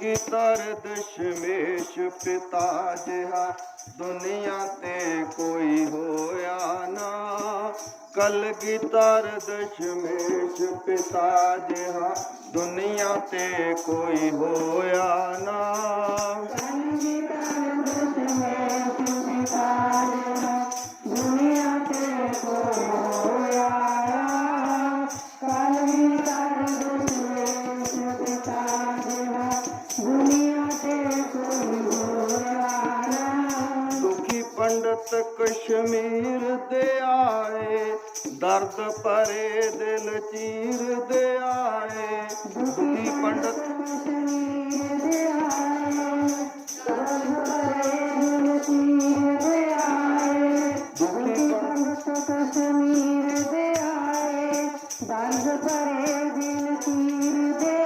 ਕੀ ਤਰ ਦਸ਼ਮੇਸ਼ ਪਿਤਾ ਜਿਹਾ ਦੁਨੀਆ ਤੇ ਕੋਈ ਹੋਇਆ ਨਾ। ਕਲ ਕੀ ਤਰ ਦਸ਼ਮੇਸ਼ ਪਿਤਾ ਜਿਹਾ ਦੁਨੀਆ ਤੇ ਕੋਈ ਹੋਇਆ ਨਾ। ਦੁਖੀ ਪੰਡਤ ਕਸ਼ਮੀਰ ਦੇ ਆਏ, ਦਰਦ ਭਰੇ ਦਿਲ ਚੀਰ ਦੇ ਆਏ। ਦੁਖੀ ਪੰਡਤ ਦੁਖੀ ਪੰਡਤ ਕਸ਼ਮੀਰ ਦੇ ਆਏ, ਦਰਦ ਪਰੇ ਦਿਲ ਚੀਰ ਦੇ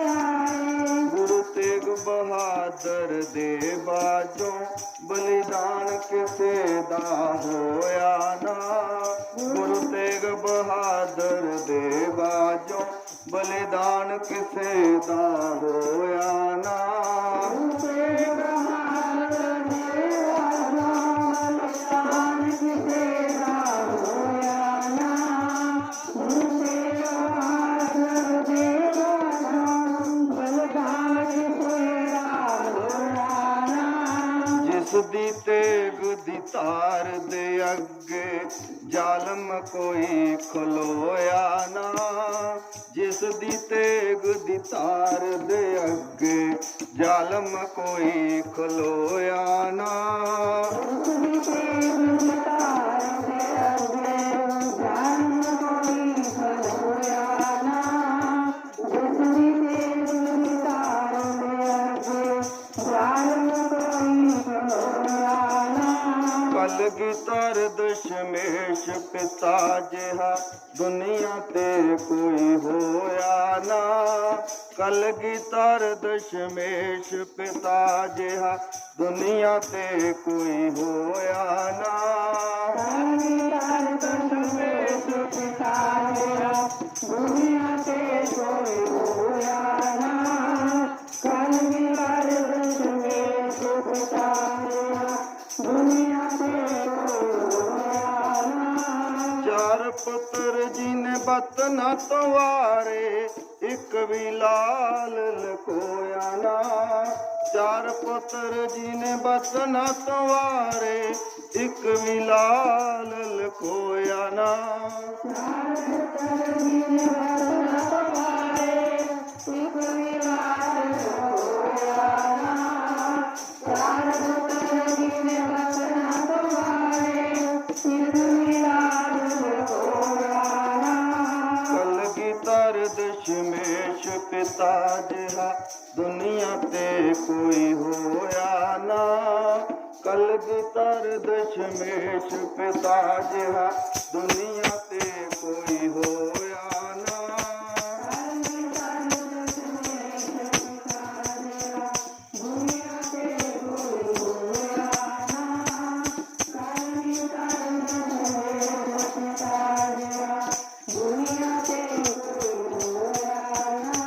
ਦੇ ਬਾਜੋਂ ਬਲੀਦਾਨ ਕਿਸੇ ਦਾ ਹੋਇਆ ਨਾ। ਗੁਰੂ ਤੇਗ ਬਹਾਦਰ ਦੇ ਬਾਜੋਂ ਬਲੀਦਾਨ ਕਿਸੇ ਦਾ ਹੋਇਆ ਨਾ। ਜਿਸ ਦੀ ਤੇਗ ਦੀ ਤਾਰ ਦੇ ਅੱਗੇ ਜ਼ਾਲਮ ਕੋਈ ਖਲੋਇਆ ਨਾ। ਜਿਸ ਦੀ ਤੇਗ ਦੀ ਤਾਰ ਦੇ ਅੱਗੇ ਜ਼ਾਲਮ ਕੋਈ ਖਲੋਇਆ ਨਾ। ਕਲਗੀ ਤਰ ਦਸ਼ਮੇਸ਼ ਪਿਤਾ ਜਿਹਾ ਦੁਨੀਆ ਤੇ ਕੋਈ ਹੋਇਆ ਨਾ। ਕਲਗੀ ਤਰ ਦਸ਼ਮੇਸ਼ ਪਿਤਾ ਜਿਹਾ ਦੁਨੀਆ ਤੇ ਕੋਈ ਹੋਇਆ ਜੀ ਨੇ ਨਾ ਤਵਾਰੇ, ਇੱਕ ਵੀ ਲਾਲ ਲਕੋਇਆ ਨਾ। ਚਾਰ ਪੁੱਤਰ ਜੀ ਨੇ ਬਤ ਨਾ ਤਵਾਰੇ, ਇੱਕ ਵੀ ਲਾਲ ਲਕੋਇਆ ਨਾ। ਕਲਗੀ ਤੇ ਕੋਈ ਹੋਇਆ ਨਾ। ਕਲਗੀ ਤਰ ਦਸ਼ਮੇਸ਼ ਪਿਤਾ ਜਿਹਾ ਦੁਨੀਆ